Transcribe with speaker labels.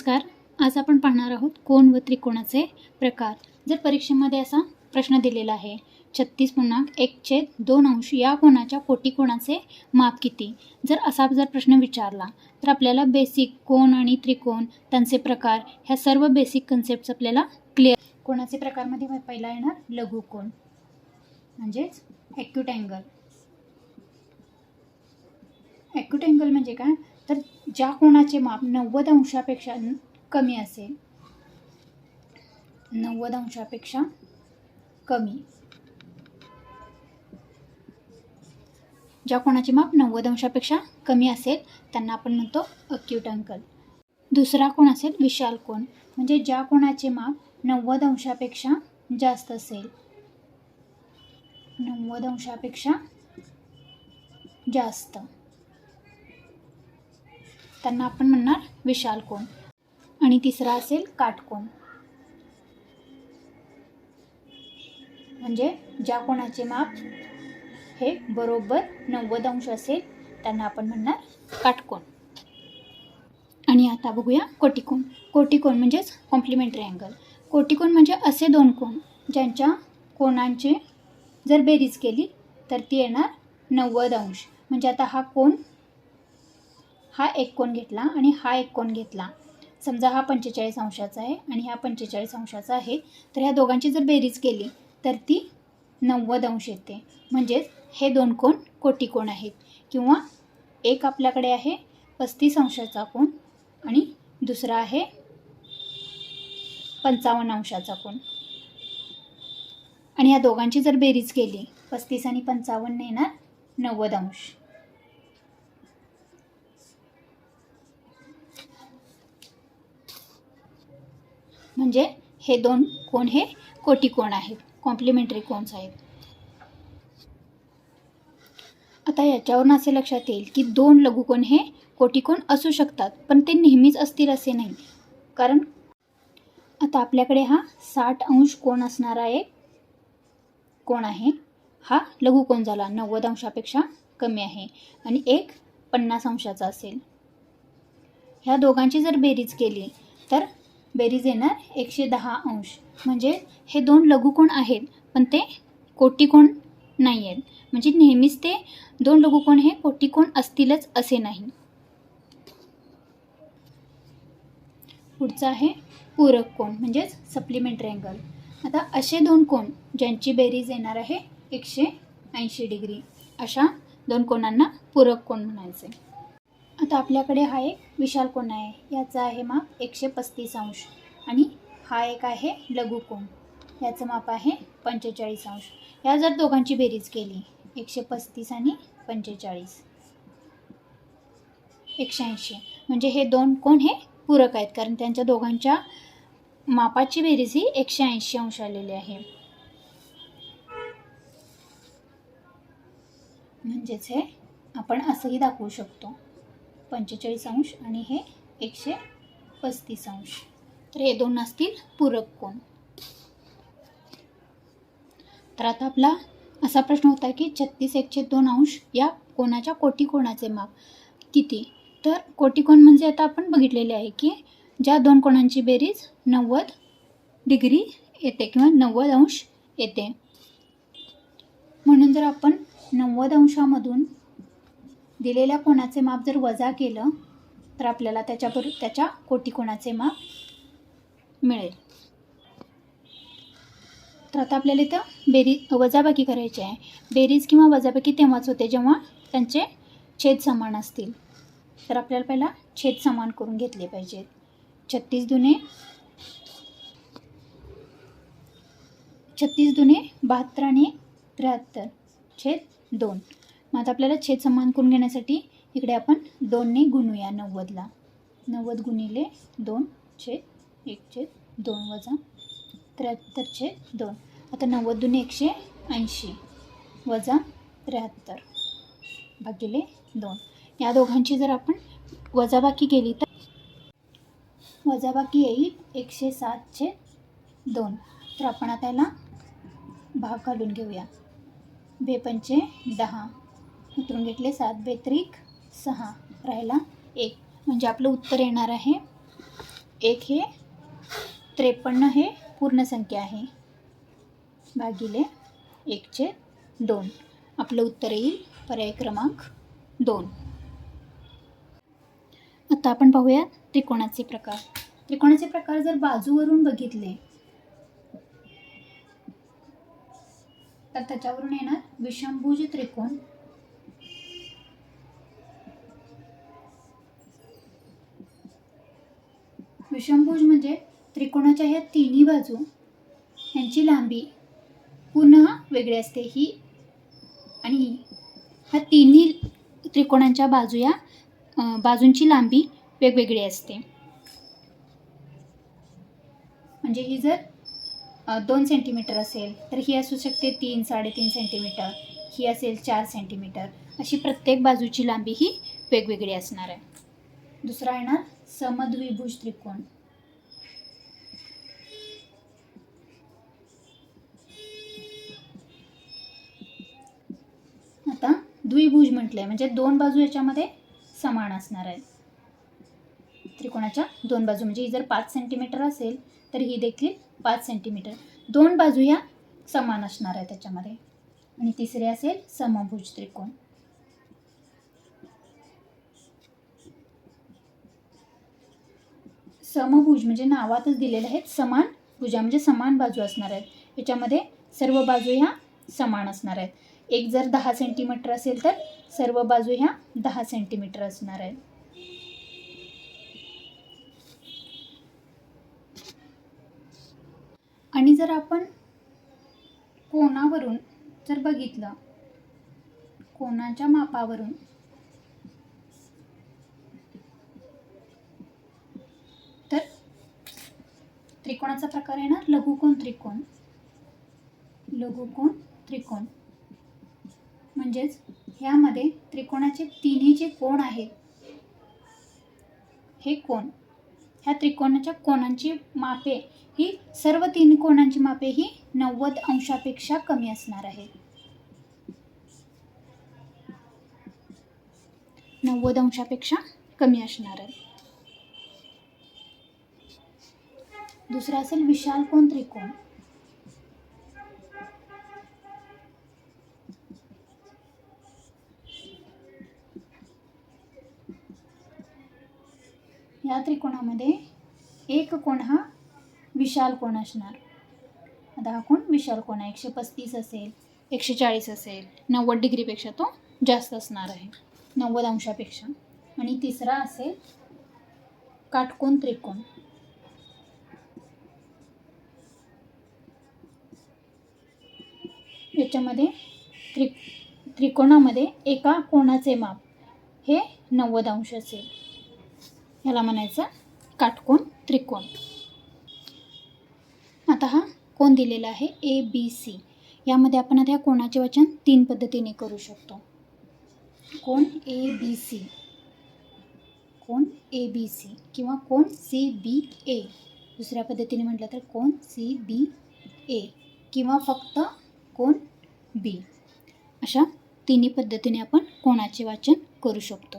Speaker 1: नमस्कार. आज आपण पाहणार आहोत कोण व त्रिकोणाचे प्रकार. जर परीक्षेमध्ये असा प्रश्न दिलेला आहे छत्तीस पूर्णांक एक छेद दोन अंश या कोणाच्या कोटी कोणाचे माप किती? जर असा जर प्रश्न विचारला तर आपल्याला बेसिक कोण आणि त्रिकोण त्यांचे प्रकार ह्या सर्व बेसिक कन्सेप्ट आपल्याला क्लिअर कोणाचे प्रकारमध्ये पहिला येणार? लघुकोण म्हणजेच ॲक्यूट अँगल ॲक्यूट अँगल म्हणजे काय? तर ज्या कोणाचे माप नव्वद अंशापेक्षा कमी असेल नव्वद अंशापेक्षा कमी. ज्या कोणाचे माप नव्वद अंशापेक्षा कमी असेल त्यांना आपण म्हणतो अक्यूट अंकल दुसरा कोण असेल? विशाल कोण. म्हणजे ज्या कोणाचे माप नव्वद अंशापेक्षा जास्त असेल नव्वद अंशापेक्षा जास्त. त्यांना आपण म्हणणार विशाल कोण. आणि तिसरा असेल काटकोण म्हणजे ज्या कोणाचे माप हे बरोबर नव्वद अंश असेल त्यांना आपण म्हणणार काटकोण आणि आता बघूया कोटिकोण कोटिकोण म्हणजेच कॉम्प्लिमेंटरी अँगल कोटिकोण म्हणजे असे दोन कोण ज्यांच्या कोणांचे जर बेरीज केली तर ती येणार नव्वद अंश. म्हणजे आता हा कोण हा एक कोण घेतला आणि हा एक कोण घेतला. समजा हा पंचेचाळीस अंशाचा आहे आणि हा पंचेचाळीस अंशाचा आहे तर ह्या दोघांची जर बेरीज केली तर ती नव्वद अंश येते. म्हणजेच हे दोन कोण कोटी कोण आहेत. किंवा एक आपल्याकडे आहे पस्तीस अंशाचा कोण आणि दुसरा आहे पंचावन्न अंशाचा कोण आणि या दोघांची जर बेरीज केली पस्तीस आणि पंचावन्न येणार नव्वद अंश. म्हणजे हे दोन कोण हे? कोटी कोण आहेत. कॉम्प्लिमेंटरी कोन्स आहेत आता याच्यावरून असे लक्षात येईल की दोन लघुकोण हे? कोटिकोण असू शकतात पण ते नेहमीच असतील असे नाही. कारण आता आपल्याकडे हा साठ अंश कोण असणारा एक कोण आहे? हा लघुकोण झाला? नव्वद अंशापेक्षा कमी आहे. आणि एक पन्नास अंशाचा असेल. ह्या दोघांची जर बेरीज केली तर बेरीज येणार एकशे दहा अंश. म्हणजे हे दोन लघुकोण आहेत पण ते कोटिकोण नाही आहेत म्हणजे नेहमीच ते दोन लघुकोण हे कोटिकोण असतीलच असे नाही. पुढचं आहे पूरक कोण म्हणजेच सप्लिमेंटरी अँगल आता असे दोन कोण ज्यांची बेरीज येणार आहे एकशे ऐंशी डिग्री अशा दोन कोणांना पूरक कोण म्हणायचे. आता आपल्याकडे हा एक विशाल कोण आहे. याचा आहे माप एकशे पस्तीस अंश आणि हा एक आहे लघुकोण याचं माप आहे पंचेचाळीस अंश. या जर दोघांची बेरीज केली एकशे पस्तीस आणि पंचेचाळीस. एकशे ऐंशी. म्हणजे हे दोन कोण हे पूरक आहेत कारण त्यांच्या दोघांच्या मापाची बेरीज ही एकशे ऐंशी अंश आलेली आहे. म्हणजेच हे आपण असंही दाखवू शकतो. पंचेचाळीस अंश आणि हे एकशे पस्तीस अंश. तर हे दोन असतील पूरक कोण तर आता आपला असा प्रश्न होता की छत्तीस एकशे दोन अंश या कोणाच्या कोटी कोणाचे माप? किती? तर कोटी कोण म्हणजे आता आपण बघितलेले आहे की ज्या दोन कोणांची बेरीज नव्वद डिग्री येते किंवा नव्वद अंश येते. म्हणून जर आपण नव्वद अंशामधून दिलेल्या कोणाचे माप जर वजा केलं तर आपल्याला त्याच्याबर त्याच्या कोटी कोणाचे माप मिळेल. तर आता आपल्याला इथं बेरीज वजाबाकी करायची आहे. बेरीज किंवा वजाबाकी तेव्हाच होते जेव्हा त्यांचे छेद समान असतील. तर आपल्याला पहिला छेद समान करून घेतले पाहिजेत. छत्तीस दुने छत्तीस दुने बहात्तर आणि त्र्याहत्तर. छेद दोन. मग आता आपल्याला छेद समान करून घेण्यासाठी इकडे आपण दोनने गुणूया नव्वदला. नव्वद गुणिले दोन छेद एक छेद दोन वजा त्र्याहत्तर छेद दोन. आता नव्वद दुने एकशे ऐंशी वजा त्र्याहत्तर भागिले दोन. या दोघांची जर आपण वजाबाकी केली तर? वजाबाकी येईल एकशे सात छेद दोन. तर आपण आता याला भाग घालून घेऊया. बेपंचे दहा. उतरून घेतले. सात बेत्रिक सहा. राहिला एक. म्हणजे आपलं उत्तर येणार आहे. एक हे त्रेपन्न हे पूर्ण संख्या आहे. भागिले एकचे दोन. आपलं उत्तर येईल पर्याय क्रमांक दोन. आता आपण पाहूया त्रिकोणाचे प्रकार. त्रिकोणाचे प्रकार जर बाजूवरून बघितले तर त्याच्यावरून येणार विषमभुज त्रिकोण. विषमभुज म्हणजे त्रिकोणाच्या ह्या तिन्ही बाजू यांची लांबी पुन्हा वेगळी असते. ही आणि ही. ह्या तिन्ही त्रिकोणांच्या बाजू या बाजूंची लांबी वेगवेगळी असते. म्हणजे ही जर दोन सेंटीमीटर असेल तर ही असू शकते तीन साडेतीन सेंटीमीटर ही असेल चार सेंटीमीटर अशी प्रत्येक बाजूची लांबी ही वेगवेगळी असणार आहे. दुसरा येणार समद्विभुज त्रिकोण. आता द्विभुज म्हटलंय म्हणजे दोन बाजू याच्यामध्ये समान असणार आहेत. त्रिकोणाच्या दोन बाजू म्हणजे ही जर पाच सेंटीमीटर असेल तर ही देखील पाच सेंटीमीटर दोन बाजू ह्या समान असणार आहे त्याच्यामध्ये. आणि तिसरे असेल समभुज त्रिकोण. समभुज म्हणजे नावातच दिलेले आहेत. समान भुजा म्हणजे समान बाजू असणार आहेत. याच्यामध्ये सर्व बाजू ह्या समान असणार आहेत. एक जर दहा सेंटीमीटर असेल तर सर्व बाजू ह्या दहा सेंटीमीटर असणार आहेत. आणि जर आपण कोणावरून जर बघितलं कोणाच्या मापावरून त्रिकोणाचा प्रकार येणार लघुकोण त्रिकोण. लघुकोण त्रिकोण. म्हणजेच ह्यामध्ये त्रिकोणाचे तिन्ही जे कोण आहेत हे कोण? ह्या त्रिकोणाच्या कोणांची मापे ही सर्व तीन कोणांची मापे ही नव्वद अंशापेक्षा कमी असणार आहे. नव्वद अंशापेक्षा कमी असणार आहे. दुसरा असेल विशाल कोण त्रिकोण? या त्रिकोणामध्ये एक कोण हा? विशाल कोण असणार? आता हा कोण? विशाल कोण आहे? एकशे पस्तीस असेल एकशे चाळीस असेल नव्वद डिग्रीपेक्षा तो जास्त असणार आहे नव्वद अंशापेक्षा. आणि तिसरा असेल काटकोन त्रिकोण. याच्यामध्ये त्रि त्रिकोणामध्ये एका कोणाचे माप हे नव्वद अंश असेल. ह्याला म्हणायचं काटकोन त्रिकोण. आता हा कोण दिलेला आहे? ए बी सी यामध्ये आपण आता ह्या कोणाचे वचन तीन पद्धतीने करू शकतो. कोण ए बी सी कोण ए बी सी किंवा कोण सी बी ए दुसऱ्या पद्धतीने म्हटलं तर कोण सी बी ए किंवा फक्त कोण बी. अशा तिन्ही पद्धतीने आपण कोणाचे वाचन करू शकतो.